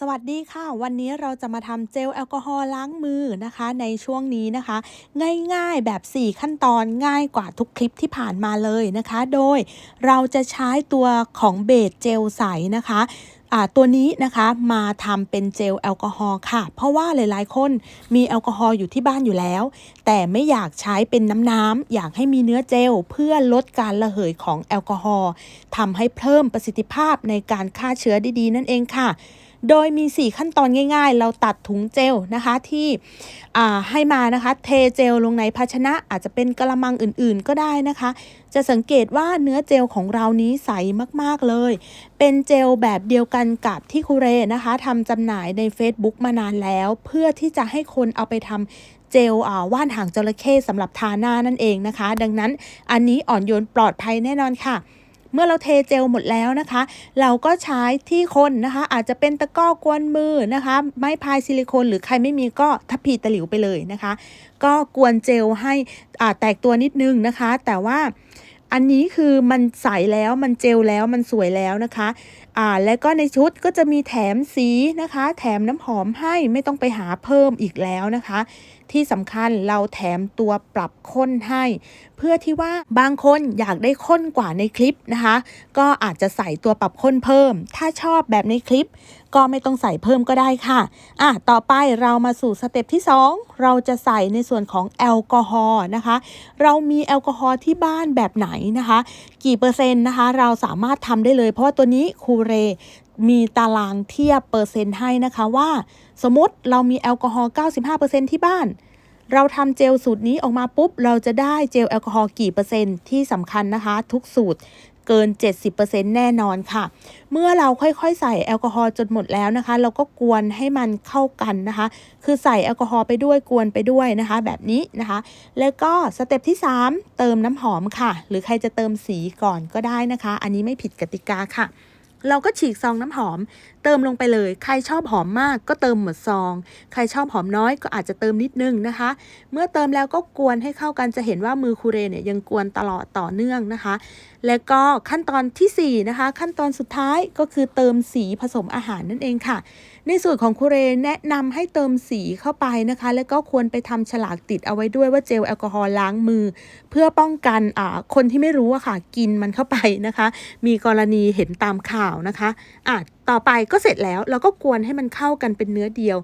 สวัสดีค่ะ วันนี้เราจะมาทำเจลแอลกอฮอล์ล้างมือนะคะ ในช่วงนี้นะคะ ง่ายๆแบบ 4 ขั้นตอนง่ายกว่าทุกคลิปที่ผ่านมาเลยนะคะ โดยเราจะใช้ตัวของเบสเจลใสนะคะอ่าตัวนี้นะคะมาทำเป็นเจลแอลกอฮอล์ค่ะ เพราะว่าหลายๆ คนมีแอลกอฮอล์อยู่ที่บ้านอยู่แล้ว แต่ไม่อยากใช้เป็นน้ำๆอยากให้มีเนื้อเจลเพื่อลดการระเหยของแอลกอฮอล์ทำให้เพิ่มประสิทธิภาพในการฆ่าเชื้อด้ดีนั่นเองค่ะ โดยมี 4 ขั้นตอนง่าย ๆ เราตัดถุงเจลนะคะที่ให้มานะคะเทเจลลงในภาชนะอาจจะเป็นกระมังอื่นๆก็ได้นะคะ จะสังเกตว่าเนื้อเจลของเรานี้ใสมากๆเลย เป็นเจลแบบเดียวกันกับที่คูเรนะคะทำจำหน่ายใน Facebook มานานแล้ว เพื่อที่จะให้คนเอาไปทำเจลว่านหางจระเข้สำหรับทาหน้านั่นเองนะคะ ดังนั้นอันนี้อ่อนโยนปลอดภัยแน่นอนค่ะ เมื่อเราเทเจลหมดแล้วนะคะ เราก็ใช้ที่คนนะคะ อาจจะเป็นตะกร้อกวนมือนะคะ ไม้พายซิลิโคนหรือใครไม่มีก็ทับพีตะหลิวไปเลยนะคะ ก็กวนเจลให้แตกตัวนิดนึงนะคะ แต่ว่าอันนี้คือมันใสแล้วมันเจลแล้วมันสวยแล้วนะคะ อ่าแล้วก็ในชุดก็จะมีแถมสีนะคะ แถมน้ำหอมให้ไม่ต้องไปหาเพิ่มอีกแล้วนะคะ ที่สำคัญเราแถมตัวปรับข้นให้ เพื่อที่ว่าบางคนอยากได้ข้นกว่าในคลิปนะคะ ก็อาจจะใส่ตัวปรับข้นเพิ่ม ถ้าชอบแบบในคลิป ก็ไม่ต้องใส่เพิ่มก็ได้ค่ะอะต่อไปเรามาสู่สเต็ปที่ 2 เราจะใส่ในส่วนของแอลกอฮอล์นะคะ เรามีแอลกอฮอล์ที่บ้านแบบไหนนะคะ กี่เปอร์เซ็นต์นะคะ เราสามารถทำได้เลย เพราะว่าตัวนี้คูเรมีตารางเทียบเปอร์เซ็นต์ให้นะคะว่า สมมติเรามีแอลกอฮอล์ 95%ที่บ้าน เราทำเจลสูตรนี้ออกมาปุ๊บ เราจะได้เจลแอลกอฮอล์กี่เปอร์เซ็นต์ที่สำคัญนะคะ ทุกสูตร เกิน 70%แน่นอนค่ะ เมื่อเราค่อยๆ ใส่แอลกอฮอล์จนหมดแล้วนะคะ เราก็กวนให้มันเข้ากันนะคะ คือใส่แอลกอฮอล์ไปด้วยกวนไปด้วยนะคะ แบบนี้นะคะ แล้วก็สเต็ปที่ 3 เติมน้ำหอมค่ะ หรือใครจะเติมสีก่อนก็ได้นะคะ อันนี้ไม่ผิดกติกาค่ะเราก็ฉีกซองน้ำหอม เติมลงไปเลย ใครชอบหอมมากก็เติมหมดซอง ใครชอบหอมน้อยก็อาจจะเติมนิดนึงนะคะ เมื่อเติมแล้วก็กวนให้เข้ากันจะเห็นว่ามือคูเรเนี่ยยังกวนตลอดต่อเนื่องนะคะ และก็ขั้นตอนที่4นะคะขั้นตอนสุดท้ายก็คือเติมสีผสมอาหารนั่นเองค่ะ ในส่วนของคูเรแนะนำให้เติมสีเข้าไปนะคะ แล้วก็ควรไปทำฉลากติดเอาไว้ด้วยว่าเจลแอลกอฮอล์ล้างมือ เพื่อป้องกันอ่าคนที่ไม่รู้อะค่ะ กินมันเข้าไปนะคะ มีกรณีเห็นตามข่าวนะคะอะต่อไปก็็เสร็จแล้วเราก็กวนให้มันเข้ากันเป็นเนื้อเดียว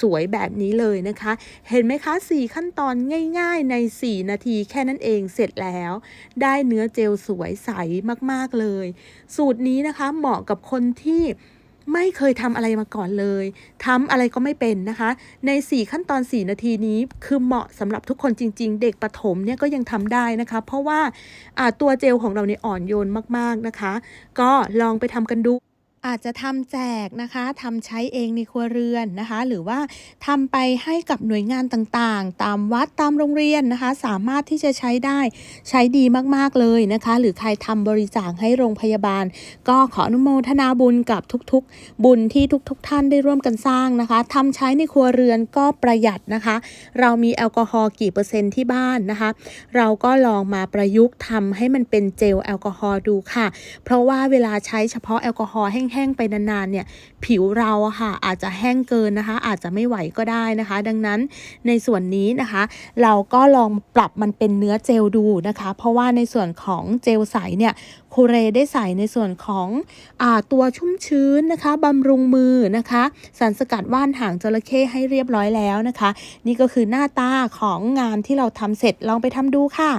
สวยๆ แบบนี้เลยนะคะ เห็นไหมคะ 4 ขั้นตอนง่ายๆ ใน 4 นาทีแค่นั้นเองเสร็จแล้ว ได้เนื้อเจลสวยใสมากๆเลย สูตรนี้นะคะเหมาะกับคนที่ไม่เคยทำอะไรมาก่อนเลย ทำอะไรก็ไม่เป็นนะคะ ใน 4 ขั้นตอน 4 นาทีนี้คือเหมาะสำหรับทุกคนจริง ๆ เด็กประถมเนี่ยก็ยังทำได้นะคะ เพราะว่าตัวเจลของเราเนี่ยอ่อนโยนมาก ๆนะคะ ก็ลองไปทำกันดู อาจจะทำแจกนะคะทำใช้เองในครัวเรือนนะคะ หรือว่าทำไปให้กับหน่วยงานต่างๆ ตามวัดตามโรงเรียนนะคะ สามารถที่จะใช้ได้ใช้ดีมากๆเลยนะคะ หรือใครทำบริจาคให้โรงพยาบาล ก็ขออนุโมทนาบุญกับทุกๆ บุญที่ทุกๆ ท่านได้ร่วมกันสร้างนะคะทำใช้ในครัวเรือนก็ประหยัดนะคะ เรามีแอลกอฮอล์กี่เปอร์เซ็นต์ที่บ้านนะคะ เราก็ลองมาประยุกต์ทำให้มันเป็นเจลแอลกอฮอล์ดูค่ะ เพราะว่าเวลาใช้เฉพาะแอลกอฮอล์แห้งๆไปนานๆเนี่ยผิวเราค่ะอาจจะแห้งเกินนะคะ อาจจะไม่ไหวก็ได้นะคะ ดังนั้นในส่วนนี้นะคะ เราก็ลองปรับมันเป็นเนื้อเจลดูนะคะ เพราะว่าในส่วนของเจลใสเนี่ยคูเรได้ใส่ในส่วนของอตัวชุ่มชื้นนะคะบำรุงมือนะคะสารสกัดว่านหางจระเข้ให้เรียบร้อยแล้วนะคะ นี่ก็คือหน้าตาของงานที่เราทำเสร็จลองไปทำดูค่ะ